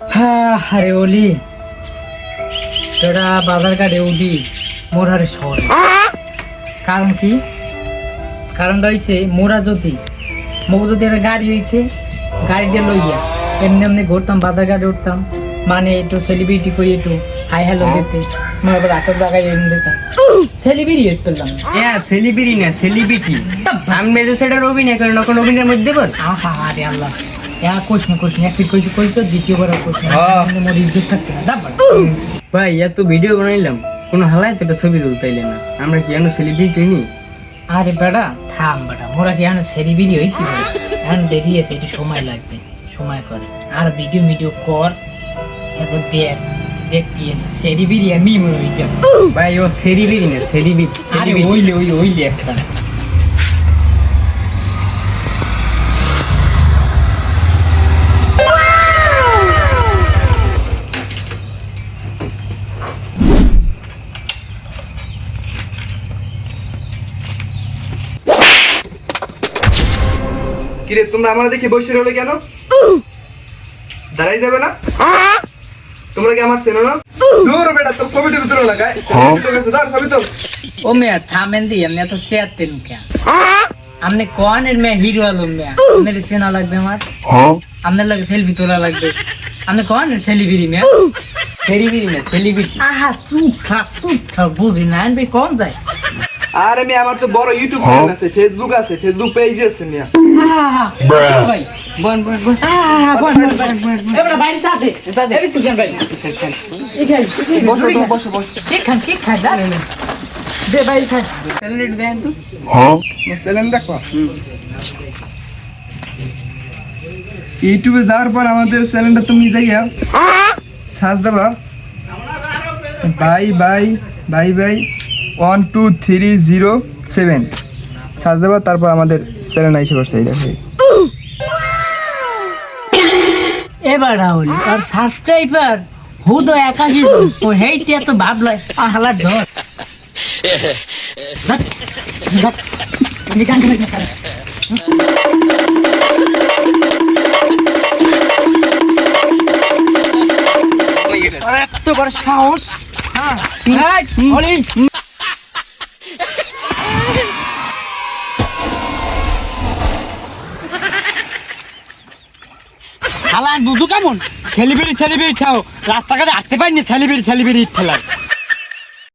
আরে ওলি তোরা বাজার ঘাটে উঠি মোর হারে কারণ কি? কারণটা হইছে মোরা যদি মোক যদি একটা গাড়ি হইতে গাড়ি দিয়ে লইয়া এমনি এমনি ঘুরতাম বাজার ঘাটে উঠতাম মানে একটু সেলিব্রিটি করি একটু হাই হ্যালো দিতে মোর আবার আটক জায়গায় এনে দিতাম। সেলিব্রিটি হইতে পেলাম। হ্যাঁ সেলিব্রিটি না সেলিব্রিটি আমি মেজে সেটার অভিনয় কোন অভিনয়ের মধ্যে বল আহা আরে আল্লাহ। এক কোশ না কোশ না এক ফিট কইছি কইছো দ্বিতীয়বার আর কোশ হ্যাঁ। মোর ইজ্জত থাকতে না দাব ভাই এত ভিডিও বানাইলাম কোন হালাই তো ছবি তুলতাইলে না। আমরা কি জানো সেলিব্রিটি নি? আরে বেটা থাম বেটা মোরা কি এখন সেরিবিরি হয়েছি বেটা এখন দেরি আছে একটু সময় লাগবে সময় করে। আর ভিডিও ভিডিও কর এরপর দেখ দেখবি না সেরিবিরি আমি মনে যাব। ভাই ও সেলিব্রিটি না সেলিব্রিটি আরে ওইলে ওই ওইলে একটা। কিরে তোমরা আমার দেখে বসে রইলে কেন? দাঁড়াই যাবে না? তোমরা কি আমার চেনো না? দূর বেটা তোর ছবি টবি তোর লাগায় ছবি ধর ছবি তোর ও মেয়া থামেন দি এমনি এত শেয়ার তেন কে আমনে কোন এর মেয়া হিরো আলম মেয়া। মেরে চেনা লাগবে আমার? আপনার লাগে সেলফি তোলা লাগবে। আপনি কোন এর সেলিব্রিটি মেয়া সেলিব্রিটি না সেলিব্রিটি আহা চুপ থাক চুপ থাক বুঝি না আনবে কম যায়। আর আমি আমার তো বড় ইউটিউব চ্যানেল আছে ফেসবুক আছে ফেসবুক পেজ আছে মিয়া। ভাই বন বন বন বল বল বল এবারে বাইরে সাথে সাথে। এই তুই ভাই। বসো বসো বসো এখানে কি খাই দা দে ভাই খাই সেলিব্রিটি দেন তো। চ্যানেল দেখো। ইউটিউবে যাওয়ার পর আমাদের চ্যানেলটা তুমি যাইয়া সাজ দেবা। Bye bye bye bye. One two three zero seven. Search দেবা তারপর আমাদের চ্যানেল আইসে পড়ছে এই দেখো। এবার রাহুল আর সাবস্ক্রাইবার হুদ একাশি ও হেইতে এত ভাবলাই আর হালা ধর। এত বড় সাহস। হ্যাঁ। হালান বুঝু কেমন? ছেলিবেরি ছেলিবেরি ছাও। রাস্তাঘাটে আসতে পারিনি ছেলিবেরি ছেলিবেরি ঠেলায়।